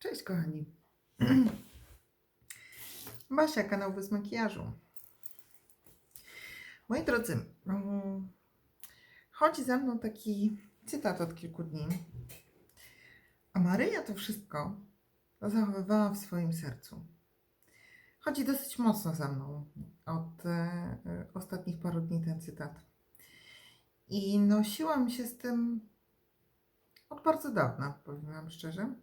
Cześć kochani. Basia, kanał bez makijażu. Moi drodzy, mm, chodzi za mną taki cytat od kilku dni. A Maryja to wszystko zachowywała w swoim sercu. Chodzi dosyć mocno za mną od e, ostatnich paru dni ten cytat. I nosiłam się z tym od bardzo dawna, powiem Wam szczerze.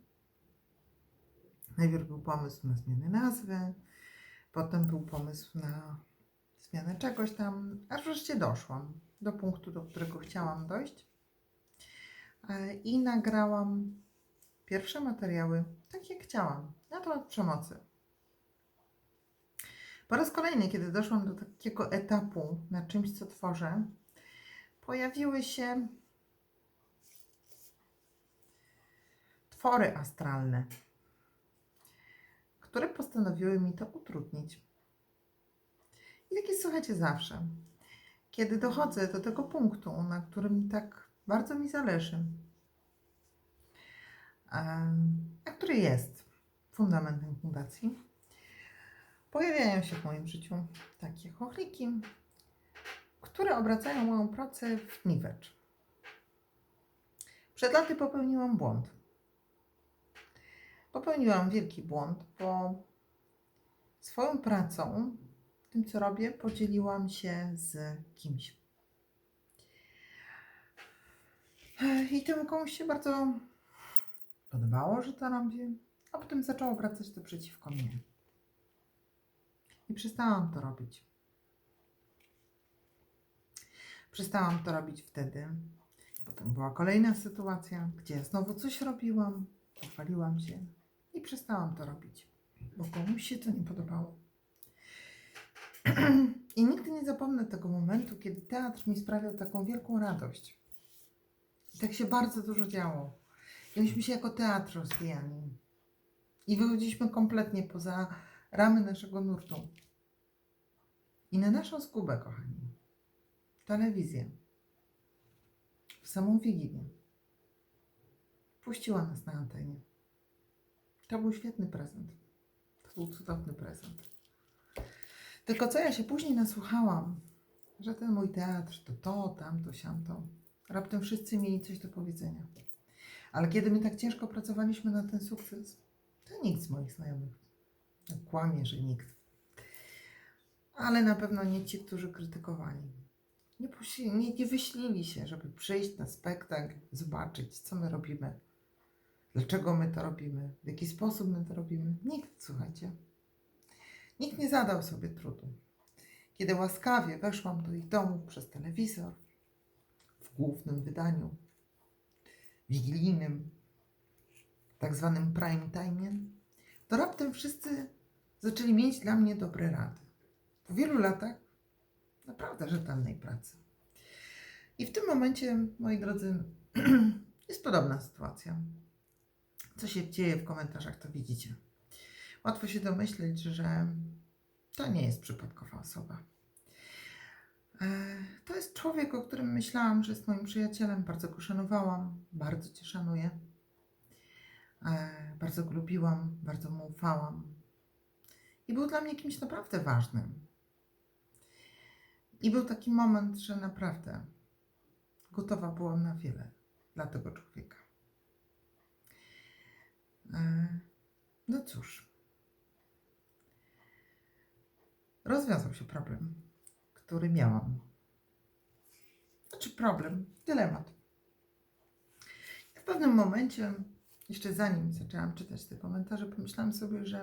Najpierw był pomysł na zmianę nazwy, potem był pomysł na zmianę czegoś tam, aż wreszcie doszłam do punktu, do którego chciałam dojść. E, I nagrałam pierwsze materiały, tak jak chciałam, na temat przemocy. Po raz kolejny, kiedy doszłam do takiego etapu na czymś, co tworzę, pojawiły się twory astralne które postanowiły mi to utrudnić. I tak jest, słuchajcie, zawsze. Kiedy dochodzę do tego punktu, na którym tak bardzo mi zależy, a który jest fundamentem fundacji, pojawiają się w moim życiu takie chochliki, które obracają moją pracę w niwecz. Przed laty popełniłam błąd popełniłam wielki błąd, bo swoją pracą, tym co robię, podzieliłam się z kimś. I temu komuś się bardzo podobało, że to robię, a potem zaczęło wracać to przeciwko mnie. I przestałam to robić. Przestałam to robić wtedy. Potem była kolejna sytuacja, gdzie znowu coś robiłam, pochwaliłam się, i przestałam to robić, bo komuś się to nie podobało. I nigdy nie zapomnę tego momentu, kiedy teatr mi sprawiał taką wielką radość. I tak się bardzo dużo działo. I myśmy się jako teatr rozwijali. I wychodziliśmy kompletnie poza ramy naszego nurtu. I na naszą skubę, kochani, telewizję w samą Wigilię puściła nas na antenie. To był świetny prezent. To był cudowny prezent. Tylko co ja się później nasłuchałam, że ten mój teatr to to, tamto, siamto. Raptem wszyscy mieli coś do powiedzenia. Ale kiedy my tak ciężko pracowaliśmy na ten sukces, to nikt z moich znajomych. Kłamie, że nikt. Ale na pewno nie ci, którzy krytykowali. Nie, nie, nie wyślili się, żeby przyjść na spektakl, zobaczyć, co my robimy Dlaczego my to robimy? W jaki sposób my to robimy? Nikt, słuchajcie. Nikt nie zadał sobie trudu. Kiedy łaskawie weszłam do ich domu przez telewizor, w głównym wydaniu, wigilijnym, tak zwanym prime time, to raptem wszyscy zaczęli mieć dla mnie dobre rady. Po wielu latach naprawdę rzetelnej pracy. I w tym momencie, moi drodzy, jest podobna sytuacja co się dzieje w komentarzach, to widzicie. Łatwo się domyśleć, że to nie jest przypadkowa osoba. E, to jest człowiek, o którym myślałam, że jest moim przyjacielem. Bardzo go szanowałam, bardzo Cię szanuję. E, bardzo go lubiłam, bardzo mu ufałam. I był dla mnie kimś naprawdę ważnym. I był taki moment, że naprawdę gotowa byłam na wiele dla tego człowieka. E, no cóż. Rozwiązał się problem, który miałam. Znaczy problem, dylemat. W pewnym momencie, jeszcze zanim zaczęłam czytać te komentarze, pomyślałam sobie, że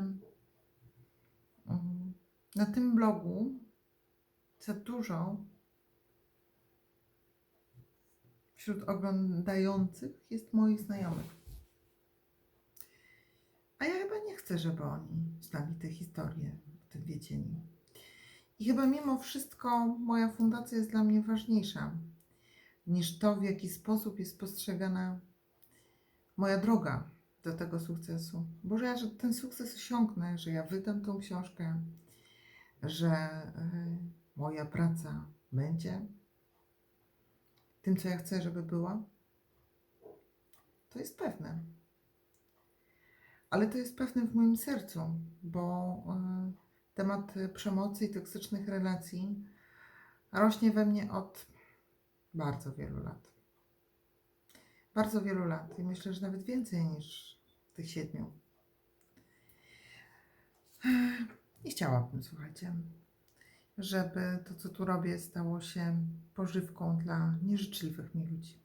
mm, na tym blogu za dużo wśród oglądających jest moich znajomych. A ja chyba nie chcę, żeby oni znali te historie, te wiedzieli. I chyba mimo wszystko moja fundacja jest dla mnie ważniejsza niż to, w jaki sposób jest postrzegana moja droga do tego sukcesu. Bo że ja że ten sukces osiągnę, że ja wydam tą książkę, że y, moja praca będzie tym, co ja chcę, żeby była, to jest pewne. Ale to jest pewne w moim sercu, bo e, temat przemocy i toksycznych relacji rośnie we mnie od bardzo wielu lat. Bardzo wielu lat i myślę, że nawet więcej niż tych siedmiu. Nie chciałabym, słuchajcie, żeby to, co tu robię, stało się pożywką dla nieżyczliwych mi ludzi.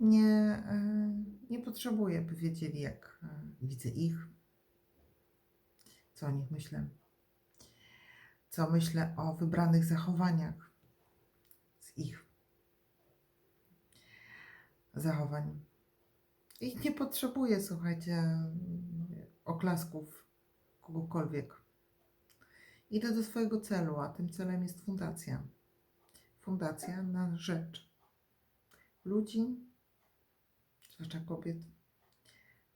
Nie, e, nie potrzebuję, by wiedzieli, jak e, widzę ich, co o nich myślę, co myślę o wybranych zachowaniach z ich zachowań. I nie potrzebuję, słuchajcie, oklasków kogokolwiek. Idę do swojego celu, a tym celem jest fundacja. Fundacja na rzecz ludzi, zwłaszcza kobiet,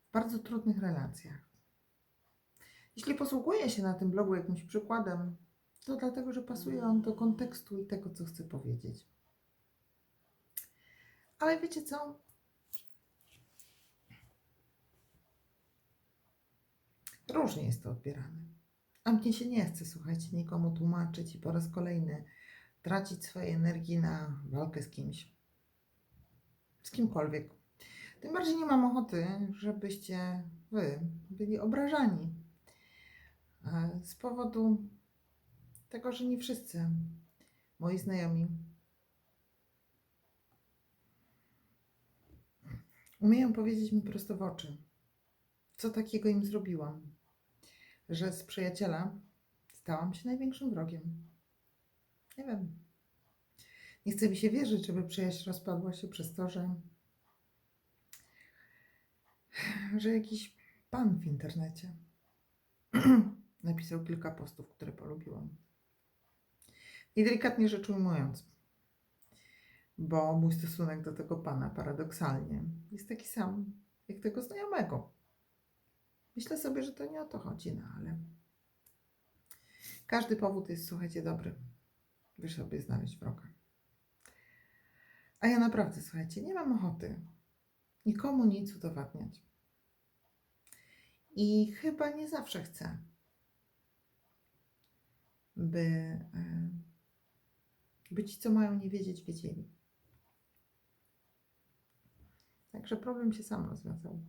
w bardzo trudnych relacjach. Jeśli posługuję się na tym blogu jakimś przykładem, to dlatego, że pasuje on do kontekstu i tego, co chcę powiedzieć. Ale wiecie co? Różnie jest to odbierane. A mnie się nie chce, słuchajcie, nikomu tłumaczyć i po raz kolejny tracić swojej energii na walkę z kimś. Z kimkolwiek. Tym bardziej nie mam ochoty, żebyście wy byli obrażani. E, Z powodu tego, że nie wszyscy moi znajomi umieją powiedzieć mi prosto w oczy, co takiego im zrobiłam, że z przyjaciela stałam się największym wrogiem. Nie wiem. Nie chce mi się wierzyć, żeby przyjaźń rozpadła się przez to, że, że jakiś pan w internecie napisał kilka postów, które polubiłam. I delikatnie rzecz ujmując, bo mój stosunek do tego pana paradoksalnie jest taki sam jak tego znajomego. Myślę sobie, że to nie o to chodzi, no ale każdy powód jest, słuchajcie, dobry, by sobie znaleźć wroga. A ja naprawdę, słuchajcie, nie mam ochoty nikomu nic udowadniać. I chyba nie zawsze chcę, by, e, by ci, co mają nie wiedzieć, wiedzieli. Także problem się sam rozwiązał.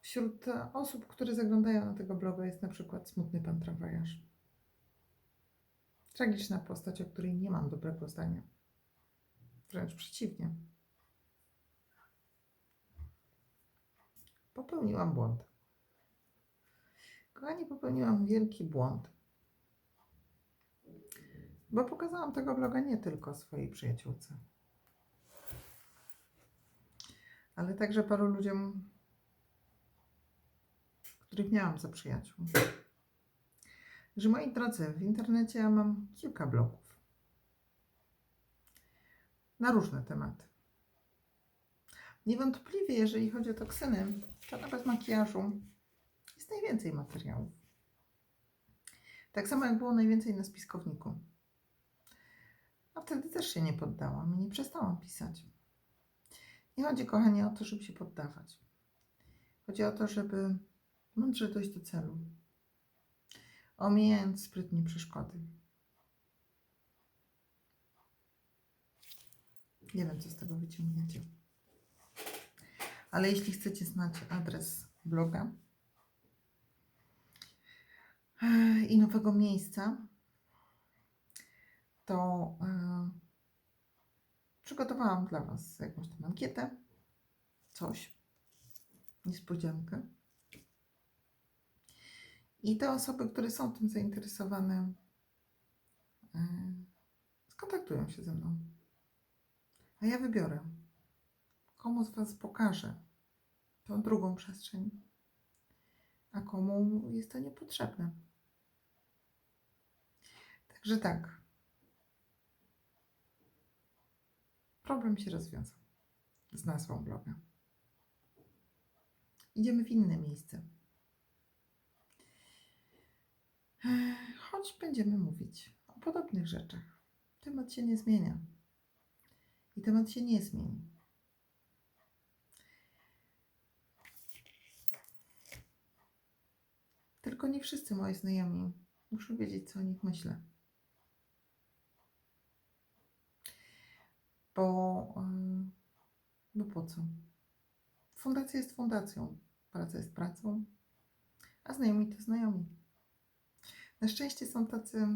Wśród osób, które zaglądają na tego bloga jest na przykład smutny pan tramwajarz. Tragiczna postać, o której nie mam dobrego zdania. Wręcz przeciwnie. Popełniłam błąd. Kochani, popełniłam wielki błąd. Bo pokazałam tego bloga nie tylko swojej przyjaciółce, ale także paru ludziom, których miałam za przyjaciół. Że moi drodzy, w internecie ja mam kilka blogów na różne tematy. Niewątpliwie, jeżeli chodzi o toksyny, to nawet makijażu jest najwięcej materiałów. Tak samo jak było najwięcej na spiskowniku. A wtedy też się nie poddałam i nie przestałam pisać. Nie chodzi, kochani, o to, żeby się poddawać. Chodzi o to, żeby mądrze dojść do celu, omijając sprytnie przeszkody. Nie wiem, co z tego wyciągniecie. Ale jeśli chcecie znać adres bloga e, i nowego miejsca, to e, przygotowałam dla Was jakąś tam ankietę, coś, niespodziankę. I te osoby, które są tym zainteresowane, e, skontaktują się ze mną. A ja wybiorę, komu z Was pokażę tą drugą przestrzeń, a komu jest to niepotrzebne. Także tak. Problem się rozwiązał z nazwą bloga. Idziemy w inne miejsce. Choć będziemy mówić o podobnych rzeczach. Temat się nie zmienia i temat się nie zmieni. Tylko nie wszyscy moi znajomi muszą wiedzieć, co o nich myślę. Bo, no po co? Fundacja jest fundacją, praca jest pracą, a znajomi to znajomi. Na szczęście są tacy,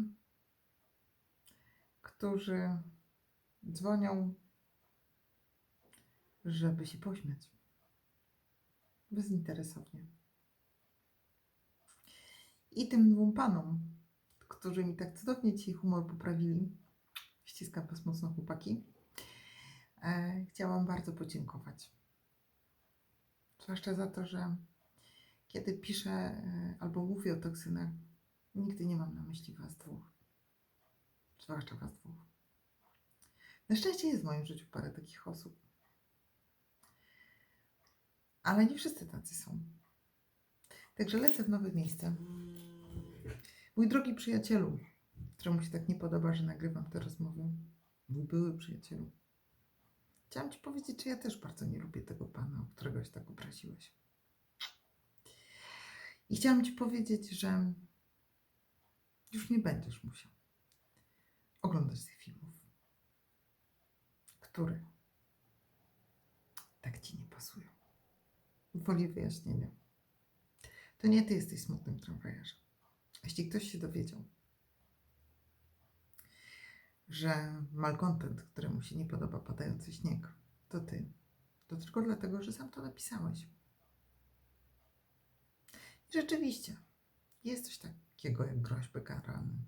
którzy dzwonią żeby się pośmiać. Bezinteresownie. I tym dwóm panom, którzy mi tak cudownie dzisiaj humor poprawili, ściskam Was mocno chłopaki, e, chciałam bardzo podziękować. Zwłaszcza za to, że kiedy piszę e, albo mówię o toksynach, nigdy nie mam na myśli Was dwóch. Zwłaszcza Was dwóch. Na szczęście jest w moim życiu parę takich osób. Ale nie wszyscy tacy są. Także lecę w nowe miejsce. Mój drogi przyjacielu, któremu się tak nie podoba, że nagrywam te rozmowy, mój były przyjacielu. Chciałam Ci powiedzieć, że ja też bardzo nie lubię tego pana, o którego się tak obraziłeś. I chciałam Ci powiedzieć, że już nie będziesz musiał oglądać tych filmów, które tak Ci nie pasują. Woli wyjaśnienia. To nie Ty jesteś smutnym tramwajarzem. Jeśli ktoś się dowiedział, że malcontent, któremu się nie podoba padający śnieg, to Ty, to tylko dlatego, że sam to napisałeś. I rzeczywiście, jest coś takiego jak groźby karalne.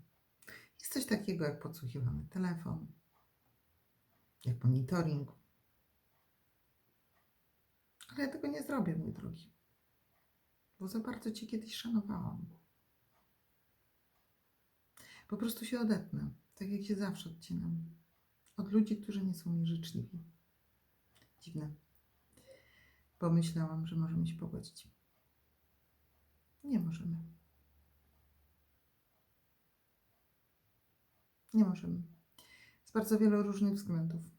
Jest coś takiego jak podsłuchiwany telefon, jak monitoring. Ale ja tego nie zrobię, mój drogi, bo za bardzo Cię kiedyś szanowałam. Po prostu się odetnę, tak jak się zawsze odcinam. Od ludzi, którzy nie są mi życzliwi. Dziwne. Bo myślałam, że możemy się pogodzić. Nie możemy. Nie możemy. Z bardzo wielu różnych względów.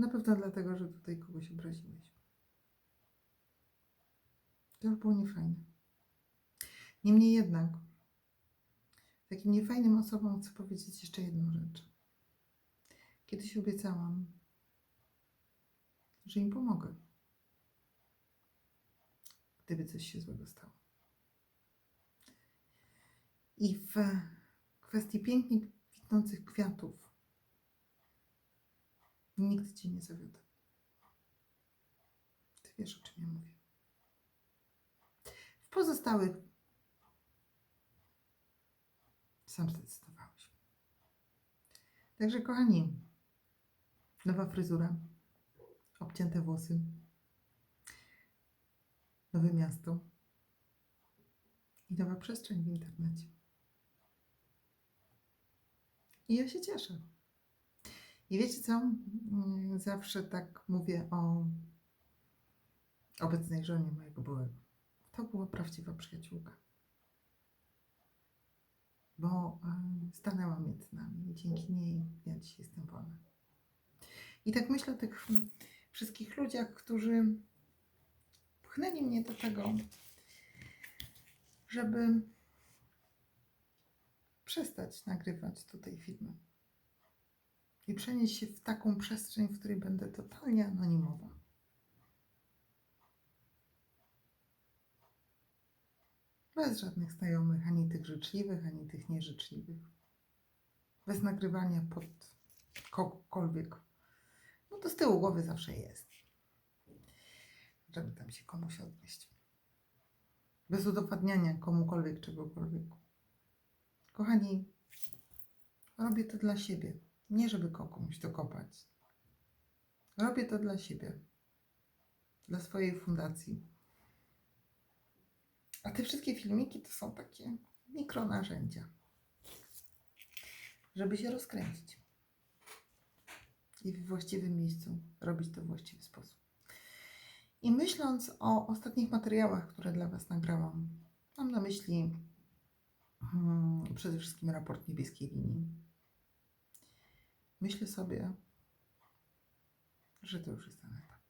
Na pewno dlatego, że tutaj kogoś obraziłeś. To już było niefajne. Niemniej jednak, takim niefajnym osobom chcę powiedzieć jeszcze jedną rzecz. Kiedyś obiecałam, że im pomogę, gdyby coś się złego stało. I w kwestii pięknie kwitnących kwiatów nigdy Cię nie zawiodę. Ty wiesz, o czym ja mówię. W pozostałych sam zdecydowałeś. Także kochani, nowa fryzura, obcięte włosy, nowe miasto i nowa przestrzeń w internecie. I ja się cieszę. I wiecie co? Mm, Zawsze tak mówię o obecnej żonie mojego byłego. To była prawdziwa przyjaciółka. Bo em, stanęła między nami i dzięki niej ja dzisiaj jestem wolna. I tak myślę o tych wszystkich ludziach, którzy pchnęli mnie do tego, żeby przestać nagrywać tutaj filmy i przenieść się w taką przestrzeń, w której będę totalnie anonimowa. Bez żadnych znajomych, ani tych życzliwych, ani tych nieżyczliwych. Bez nagrywania pod kogokolwiek. No to z tyłu głowy zawsze jest. Żeby tam się komuś odnieść. Bez udowadniania komukolwiek czegokolwiek. Kochani, robię to dla siebie. Nie żeby komuś dokopać. Robię to dla siebie. Dla swojej fundacji. A te wszystkie filmiki to są takie mikronarzędzia, żeby się rozkręcić. I w właściwym miejscu robić to w właściwy sposób. I myśląc o ostatnich materiałach, które dla Was nagrałam, mam na myśli hmm, przede wszystkim raport niebieskiej linii. Myślę sobie, że to już jest ten etap.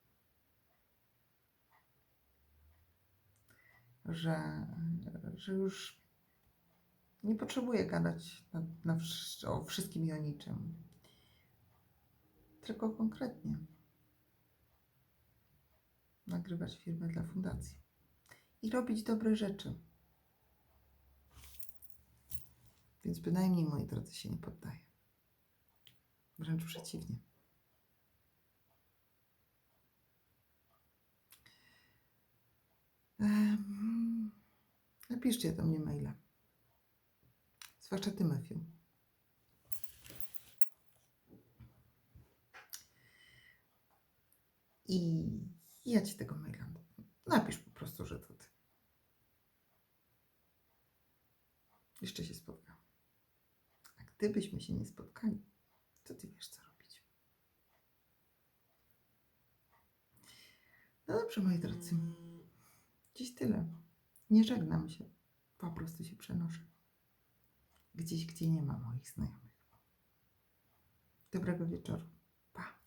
że, że już nie potrzebuję gadać na, na, o wszystkim i o niczym. Tylko konkretnie. Nagrywać filmy dla fundacji. I robić dobre rzeczy. Więc bynajmniej, moi drodzy, się nie poddaję. Wręcz przeciwnie. Napiszcie do mnie maila. Zwłaszcza ty, Matthew. I ja ci tego maila. Napisz po prostu, że to ty. Jeszcze się spotkamy. A gdybyśmy się nie spotkali, to ty wiesz, co robić. No dobrze, moi drodzy. Dziś tyle. Nie żegnam się. Po prostu się przenoszę. Gdzieś, gdzie nie ma moich znajomych. Dobrego wieczoru. Pa.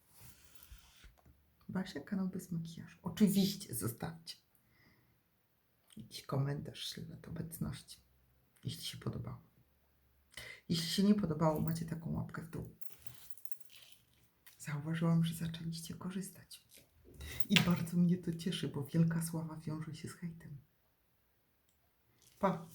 Basia, kanał bez makijażu. Oczywiście zostawcie. Jakiś komentarz, ślad obecności. Jeśli się podobało. Jeśli się nie podobało, macie taką łapkę w dół. Zauważyłam, że zaczęliście korzystać. I bardzo mnie to cieszy, bo wielka sława wiąże się z hejtem. Pa!